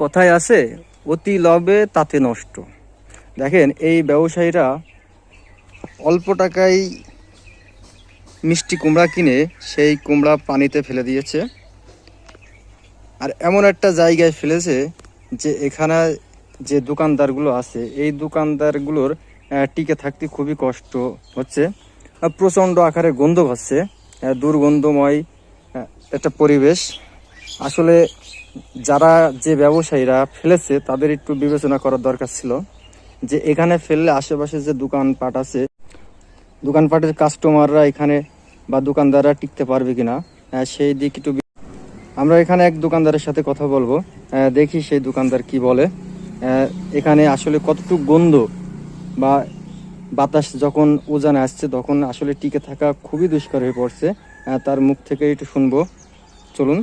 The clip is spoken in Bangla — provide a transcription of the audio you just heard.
কথায় আছে, অতি লবে তাতে নষ্ট। দেখেন, এই ব্যবসায়ীরা অল্প টাকায় মিষ্টি কুমড়া কিনে সেই কুমড়া পানিতে ফেলে দিয়েছে। আর এমন একটা জায়গায় ফেলেছে যে এখানে যে দোকানদারগুলো আছে, এই দোকানদারগুলোর টিকে থাকতে খুবই কষ্ট হচ্ছে। প্রচণ্ড আকারে গন্ধ হচ্ছে দুর্গন্ধময় একটা পরিবেশ। আসলে যারা যে ব্যবসায়ীরা ফেলেছে, তাদের একটু বিবেচনা করার দরকার ছিল যে এখানে ফেললে আশেপাশে যে দোকানপাট আছে, দোকানপাটের কাস্টমাররা এখানে বা দোকানদাররা টিকতে পারবে কিনা সেই দিক একটু আমরা এখানে এক দোকানদারের সাথে কথা বলব। দেখি সেই দোকানদার কি বলে। এখানে আসলে কতটুকু গন্ধ বা বাতাস যখন উজানে আসছে, তখন আসলে টিকে থাকা খুবই দুষ্কর হয়ে পড়ছে। তার মুখ থেকে একটু শুনব। চলুন।